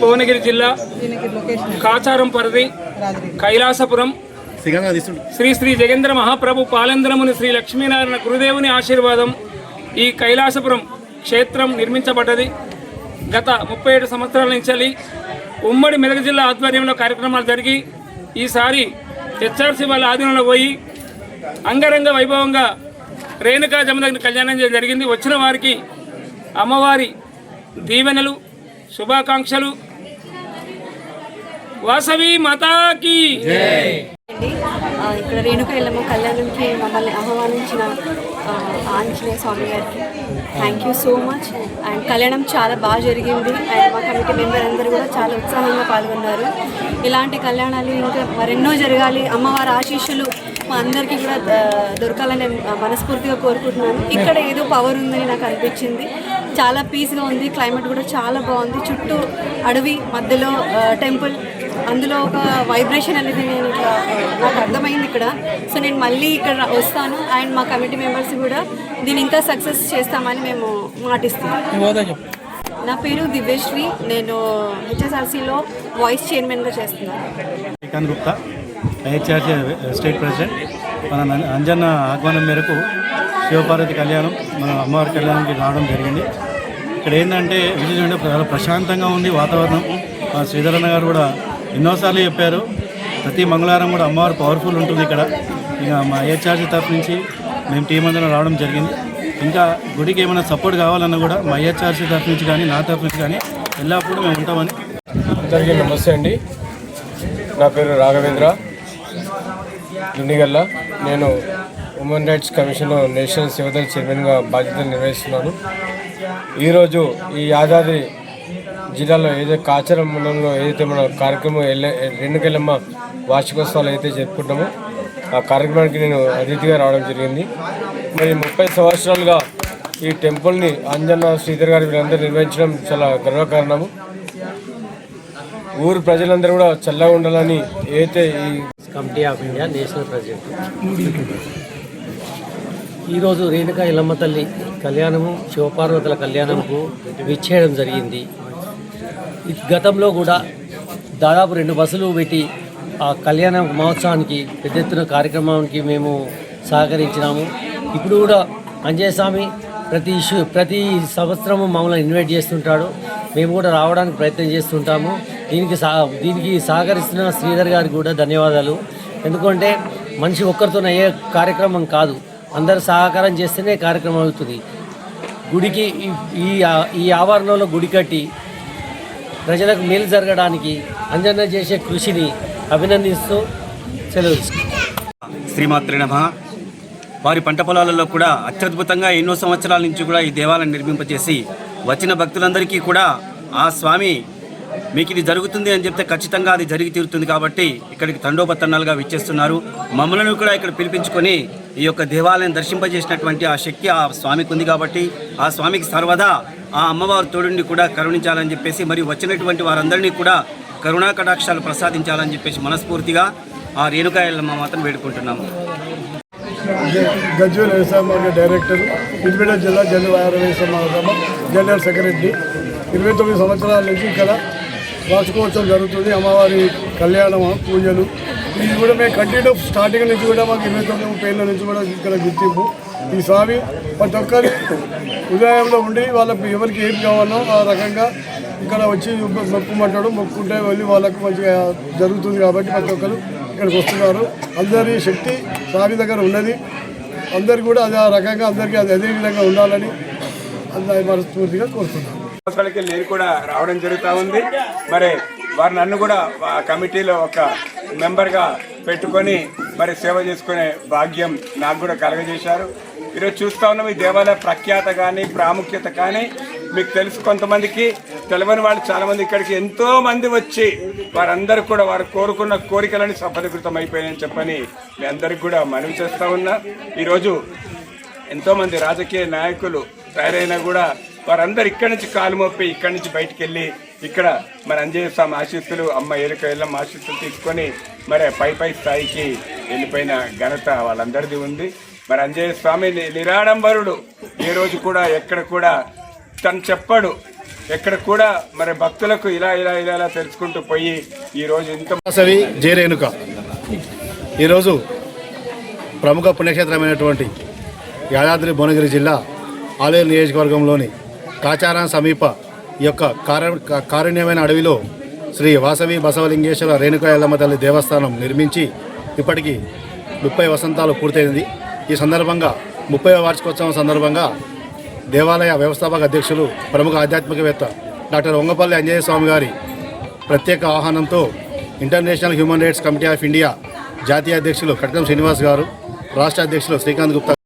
భువనగిరి జిల్లా కాచారం పరిధి కైలాసపురం. శ్రీ శ్రీ జగేంద్ర మహాప్రభు పాలేంద్రముని శ్రీ లక్ష్మీనారాయణ గురుదేవుని ఆశీర్వాదం ఈ కైలాసపురం క్షేత్రం నిర్మించబడ్డది. గత ముప్పై ఏడు సంవత్సరాల నుంచి ఉమ్మడి మెదక్ జిల్లా ఆధ్వర్యంలో కార్యక్రమాలు జరిగి ఈసారి హెచ్ఆర్సీ వాళ్ళ ఆధీనంలో పోయి అంగరంగ వైభవంగా రేణుకా జమదగ్ని కళ్యాణం చేయడం జరిగింది. వచ్చిన వారికి అమ్మవారి దీవెనలు శుభాకాంక్షలు వాసవి మాతాకి. ఇక్కడ రేణుక ఇళ్ళము కళ్యాణంకి మమ్మల్ని ఆహ్వానించిన ఆంజనేయ స్వామి గారికి thank you so much and కళ్యాణం చాలా బాగా జరిగింది. అండ్ మా కమిటీ మెంబర్ అందరూ కూడా చాలా ఉత్సాహంగా పాల్గొన్నారు. ఇలాంటి కళ్యాణాలు ఇంకా మరెన్నో జరగాలి. అమ్మవారి ఆశీస్సులు మా అందరికీ కూడా దొరకాలని మనస్ఫూర్తిగా కోరుకుంటున్నాను. ఇక్కడ ఏదో పవర్ ఉందని నాకు అనిపించింది. చాలా పీస్గా ఉంది. క్లైమేట్ కూడా చాలా బాగుంది. చుట్టూ అడవి మధ్యలో టెంపుల్ అందులో ఒక వైబ్రేషన్ అనేది నేను ఇట్లా నాకు అర్థమైంది ఇక్కడ. సో నేను మళ్ళీ ఇక్కడ వస్తాను అండ్ మా కమిటీ మెంబర్స్ కూడా దీన్ని ఇంకా సక్సెస్ చేస్తామని మేము మాటిస్తున్నాం. నా పేరు దివ్యశ్రీ. నేను హెచ్ఎస్ఆర్సీలో వాయిస్ చైర్మన్గా చేస్తున్నాను. Srikanth Gupta I H R C state president మన అంజన్న ఆహ్వానం మేరకు శివపార్వతి కళ్యాణం మన అమ్మవారి కళ్యాణంకి రావడం జరిగింది. ఇక్కడ ఏంటంటే అంటే చాలా ప్రశాంతంగా ఉంది వాతావరణం. మా శ్రీధరన్న గారు కూడా ఎన్నోసార్లు చెప్పారు. ప్రతి మంగళవారం కూడా అమ్మవారు పవర్ఫుల్ ఉంటుంది ఇక్కడ. ఇక మా ఐహెచ్ఆర్సీ తరఫు నుంచి మేము టీం అందరం రావడం జరిగింది. ఇంకా గుడికి ఏమైనా సపోర్ట్ కావాలన్నా కూడా మా ఐహెచ్ఆర్సీ తరఫు నుంచి కానీ నా తరఫు నుంచి కానీ ఎల్లప్పుడూ మేము ఉంటామని అందరికీ నమస్తే అండి. నా పేరు రాఘవేంద్ర. దుండిగల్ల నేను ఉమెన్ రైట్స్ కమిషన్ నేషనల్ సివదల్ చైర్మన్గా బాధ్యతలు నిర్వహిస్తున్నాను. ఈరోజు ఈ యాదాద్రి జిల్లాలో ఏదైతే కాచరం మండలంలో ఏదైతే మన కార్యక్రమం ఎల్ల రెండుకెళ్ళమ్మ వార్షికోత్సవాలు అయితే జరుపుకుంటామో ఆ కార్యక్రమానికి నేను అతిథిగా రావడం జరిగింది. మరి ముప్పై సంవత్సరాలుగా ఈ టెంపుల్ని అంజన్న శ్రీధర్ గారి వీళ్ళందరూ నిర్వహించడం చాలా గర్వకారణము. ఊరు ప్రజలందరూ కూడా చల్లగా ఉండాలని ఏదైతే ఈ committee of India national president. ఈరోజు రేణుక ఇల్లమ్మ తల్లి కళ్యాణము శివపార్వతుల కళ్యాణంకు విచ్చేయడం జరిగింది. గతంలో కూడా దాదాపు రెండు బస్సులు పెట్టి ఆ కళ్యాణ మహోత్సవానికి పెద్ద ఎత్తున కార్యక్రమానికి మేము సహకరించినాము. ఇప్పుడు కూడా అంజయస్వామి ప్రతి ఇష్యూ ప్రతి సంవత్సరము మమ్మల్ని ఇన్వైట్ చేస్తుంటాడు. మేము కూడా రావడానికి ప్రయత్నం చేస్తుంటాము. దీనికి సా దీనికి సహకరిస్తున్న శ్రీధర్ గారికి కూడా ధన్యవాదాలు. ఎందుకంటే మనిషి ఒక్కరితో అయ్యే కార్యక్రమం కాదు. అందరు సహకారం చేస్తేనే కార్యక్రమం అవుతుంది. గుడికి ఈ- ఈ ఈ ఆవరణలో గుడి కట్టి ప్రజలకు మేలు జరగడానికి అంజన్న చేసే కృషిని అభినందిస్తూ సెలవు తీసుకుంటాను. శ్రీమాత్రి నమ వారి పంట పొలాలలో కూడా అత్యద్భుతంగా ఎన్నో సంవత్సరాల నుంచి కూడా ఈ దేవాలయం నిర్మింపచేసి వచ్చిన భక్తులందరికీ కూడా ఆ స్వామి మీకు ఇది జరుగుతుంది అని చెప్తే ఖచ్చితంగా అది జరిగి తీరుతుంది కాబట్టి ఇక్కడికి తండోపతండాలుగా విచ్చేస్తున్నారు. మమ్మలను కూడా ఇక్కడ పిలిపించుకొని ఈ యొక్క దేవాలయం దర్శింపజేసినటువంటి ఆ శక్తి ఆ స్వామికి ఉంది కాబట్టి ఆ స్వామికి సర్వదా ఆ అమ్మవారు తోడుని కూడా కరుణించాలని చెప్పేసి మరియు వచ్చినటువంటి వారందరినీ కూడా కరుణా కటాక్షాలు ప్రసాదించాలని చెప్పేసి మనస్ఫూర్తిగా ఆ రేణుకాయలమ్మ మాత్రం వేడుకుంటున్నాము. గజ్వేల్ వ్యవసాయ డైరెక్టర్ సిద్దిపేట జిల్లా జనరల్ వ్యవసాయ మార్గం జనరల్ సెక్రటరీ. ఇరవై తొమ్మిది సంవత్సరాల నుంచి ఇక్కడ వార్షికోత్సవం జరుగుతుంది అమ్మవారి కళ్యాణం పూజలు. ఇది కూడా మేము కంటిన్యూ స్టార్టింగ్ నుంచి కూడా మాకు ఇరవై తొమ్మిది పేర్ల నుంచి కూడా ఇక్కడ గుర్తింపు. ఈ స్వామి ప్రతి ఒక్కరి ఉదయంలో ఉండి వాళ్ళకి ఎవరికి ఏం కావాలో ఆ రకంగా ఇక్కడ వచ్చి మొక్కుమంటాడు. మొక్కుంటే వెళ్ళి వాళ్ళకు మంచిగా జరుగుతుంది కాబట్టి ప్రతి ఒక్కరు ఇక్కడికి వస్తున్నారు. అందరి శక్తి స్వామి దగ్గర ఉన్నది. అందరు కూడా అదే ఆ రకంగా అందరికీ అది అదే విధంగా ఉండాలని అందరి మనస్ఫూర్తిగా కోరుతున్నాను. సంవత్సరాలకి నేను కూడా రావడం జరుగుతూ ఉంది. మరి వారు నన్ను కూడా ఆ కమిటీలో ఒక మెంబర్గా పెట్టుకొని మరి సేవ చేసుకునే భాగ్యం నాకు కూడా కలగజేశారు. ఈరోజు చూస్తూ ఉన్నాం ఈ దేవాలయ ప్రఖ్యాత కానీ ప్రాముఖ్యత కానీ మీకు తెలుసు కొంతమందికి తెలియని వాళ్ళు చాలామంది ఇక్కడికి ఎంతో మంది వచ్చి వారందరూ కూడా వారు కోరుకున్న కోరికలని సఫలీకృతం అయిపోయాయని చెప్పని మీ అందరికి కూడా మనవి చేస్తూ ఉన్నా. ఈరోజు ఎంతోమంది రాజకీయ నాయకులు తయారైనా కూడా వారందరూ ఇక్కడి నుంచి కాలు మోపి ఇక్కడి నుంచి బయటికి వెళ్ళి ఇక్కడ మన అంజయ్య స్వామి ఆశీస్సులు అమ్మ ఏరుక వెళ్ళం ఆశీస్సులు తీసుకొని మరి పై పై స్థాయికి వెళ్ళిపోయిన ఘనత వాళ్ళందరిది ఉంది. మరి అంజయ్య స్వామి నిరాడంబరుడు. ఏ రోజు కూడా ఎక్కడ కూడా తను చెప్పాడు. ఎక్కడ కూడా మరి భక్తులకు ఇలా ఇలా ఇలా ఇలా తెలుసుకుంటూ పోయి ఈరోజు ఇంత వాసవి జేరేణుక ఈరోజు ప్రముఖ పుణ్యక్షేత్రమైనటువంటి యాదాద్రి భువనగిరి జిల్లా ఆలేరు నియోజకవర్గంలోని కాచారం సమీప ఈ యొక్క కారుణ్యమైన అడవిలో శ్రీ వాసవి బసవలింగేశ్వర రేణుకా ఎల్లమ్మ తల్లి దేవస్థానం నిర్మించి ఇప్పటికీ ముప్పై వసంతాలు పూర్తయింది. ఈ సందర్భంగా ముప్పై వార్షికోత్సవం సందర్భంగా దేవాలయ వ్యవస్థాపక అధ్యక్షులు ప్రముఖ ఆధ్యాత్మికవేత్త డాక్టర్ వంగపల్లి అంజయ్య స్వామి గారి ప్రత్యేక ఆహ్వానంతో international human rights committee of India జాతీయ అధ్యక్షులు కట్కం శ్రీనివాస్ గారు రాష్ట్ర అధ్యక్షులు శ్రీకాంత్ గుప్తా